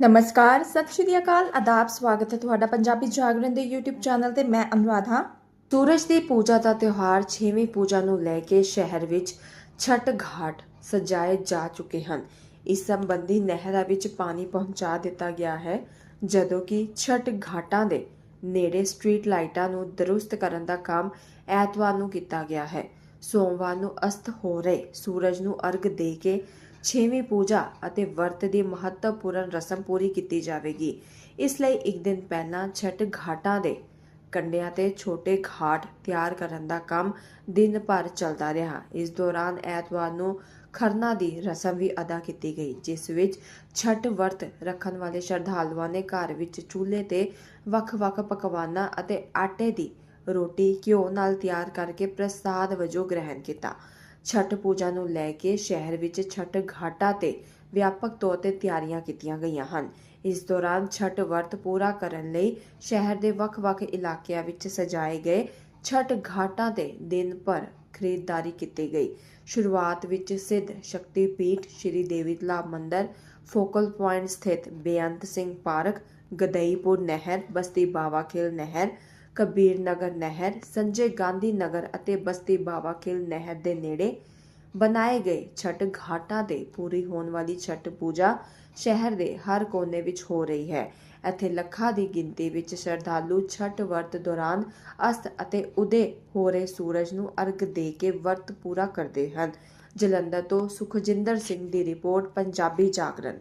ਨਮਸਕਾਰ, ਸਤਿ ਸ਼੍ਰੀ ਅਕਾਲ, ਆਦਾਬ, ਸਵਾਗਤ ਹੈ ਤੁਹਾਡਾ ਪੰਜਾਬੀ ਜਾਗਰਣ ਦੇ YouTube ਚੈਨਲ ਤੇ, ਮੈਂ ਅਨੁਰਾਧ। ਹਾਂ ਸੂਰਜ ਦੀ ਪੂਜਾ ਦਾ ਤਿਉਹਾਰ 6ਵੀਂ ਪੂਜਾ ਨੂੰ ਲੈ ਕੇ ਸ਼ਹਿਰ ਵਿੱਚ ਛਠ ਘਾਟ ਸਜਾਏ ਜਾ ਚੁੱਕੇ ਹਨ। ਇਸ ਸੰਬੰਧੀ ਨਹਿਰਾਂ ਵਿੱਚ ਪਾਣੀ ਪਹੁੰਚਾ ਦਿੱਤਾ ਗਿਆ ਹੈ, ਜਦੋਂ ਕਿ ਛਠ ਘਾਟਾਂ ਦੇ ਨੇੜੇ ਸਟਰੀਟ ਲਾਈਟਾਂ ਨੂੰ ਦਰੁਸਤ ਕਰਨ ਦਾ ਕੰਮ ਐਤਵਾਰ ਨੂੰ ਕੀਤਾ ਗਿਆ ਹੈ। ਸੋਮਵਾਰ ਨੂੰ ਅਸਤ ਹੋ ਰਹੇ ਸੂਰਜ ਨੂੰ ਅਰਗ ਦੇ ਕੇ ਛੇਵੀਂ ਪੂਜਾ ਅਤੇ ਵਰਤ ਦੀ ਮਹੱਤਵਪੂਰਨ ਰਸਮ ਪੂਰੀ ਕੀਤੀ ਜਾਵੇਗੀ। ਇਸ ਲਈ ਇੱਕ ਦਿਨ ਪਹਿਲਾਂ ਛਠ ਘਾਟਾਂ ਦੇ ਕੰਡਿਆਂ ਤੇ ਛੋਟੇ ਘਾਟ ਤਿਆਰ ਕਰਨ ਦਾ ਕੰਮ ਦਿਨ ਭਰ ਚੱਲਦਾ ਰਿਹਾ। ਇਸ ਦੌਰਾਨ ਐਤਵਾਰ ਨੂੰ ਖਰਨਾ ਦੀ ਰਸਮ ਵੀ ਅਦਾ ਕੀਤੀ ਗਈ, ਜਿਸ ਵਿੱਚ ਛਠ ਵਰਤ ਰੱਖਣ ਵਾਲੇ ਸ਼ਰਧਾਲੂਆਂ ਨੇ ਘਰ ਵਿੱਚ ਚੁੱਲ੍ਹੇ ਤੇ ਵੱਖ-ਵੱਖ ਪਕਵਾਨਾਂ ਅਤੇ ਆਟੇ ਦੀ ਰੋਟੀ ਘਿਓ ਨਾਲ ਤਿਆਰ ਕਰਕੇ ਪ੍ਰਸਾਦ ਵਜੋਂ ਗ੍ਰਹਿਣ ਕੀਤਾ। ਛਠ ਪੂਜਾ ਨੂੰ ਲੈ ਕੇ ਸ਼ਹਿਰ ਵਿੱਚ ਛਠ ਘਾਟਾਂ ਤੇ ਵਿਆਪਕ ਤੌਰ ਤੇ ਤਿਆਰੀਆਂ ਕੀਤੀਆਂ ਗਈਆਂ ਹਨ। ਇਸ ਦੌਰਾਨ ਛਠ ਵਰਤ ਪੂਰਾ ਕਰਨ ਲਈ ਸ਼ਹਿਰ ਦੇ ਵੱਖ-ਵੱਖ ਇਲਾਕਿਆਂ ਵਿੱਚ ਸਜਾਏ ਗਏ ਛਠ ਘਾਟਾਂ ਤੇ ਦਿਨ ਭਰ ਖਰੀਦਦਾਰੀ ਕੀਤੀ ਗਈ। ਸ਼ੁਰੂਆਤ ਵਿੱਚ ਸਿੱਧ ਸ਼ਕਤੀ ਪੀਠ ਸ਼੍ਰੀ ਦੇਵੀ ਤਲਾਬ ਮੰਦਰ, ਫੋਕਲ ਪੁਆਇੰਟ ਸਥਿਤ ਬੇਅੰਤ ਸਿੰਘ ਪਾਰਕ, ਗਦਈਪੁਰ ਨਹਿਰ, ਬਸਤੀ ਬਾਵਾ ਨਹਿਰ ਕਬੀਰ ਨਗਰ ਨਹਿਰ, ਸੰਜੇ ਗਾਂਧੀ ਨਗਰ ਅਤੇ ਬਸਤੀ ਬਾਵਾ ਖੇਲ ਨਹਿਰ ਦੇ ਨੇੜੇ ਬਣਾਏ ਗਏ ਛਠ ਘਾਟਾਂ ਤੇ ਪੂਰੀ ਹੋਣ ਵਾਲੀ ਛਠ ਪੂਜਾ ਸ਼ਹਿਰ ਦੇ ਹਰ ਕੋਨੇ ਵਿੱਚ ਹੋ ਰਹੀ ਹੈ। ਇੱਥੇ ਲੱਖਾਂ ਦੀ ਗਿਣਤੀ ਵਿੱਚ ਸ਼ਰਧਾਲੂ ਛਠ ਵਰਤ ਦੌਰਾਨ ਅਸਤ ਅਤੇ ਉਦੇ ਹੋ ਰਹੇ ਸੂਰਜ ਨੂੰ ਅਰਗ ਦੇ ਕੇ ਵਰਤ ਪੂਰਾ ਕਰਦੇ ਹਨ। ਜਲੰਧਰ ਤੋਂ ਸੁਖਜਿੰਦਰ ਸਿੰਘ ਦੀ ਰਿਪੋਰਟ, ਪੰਜਾਬੀ ਜਾਗਰਣ।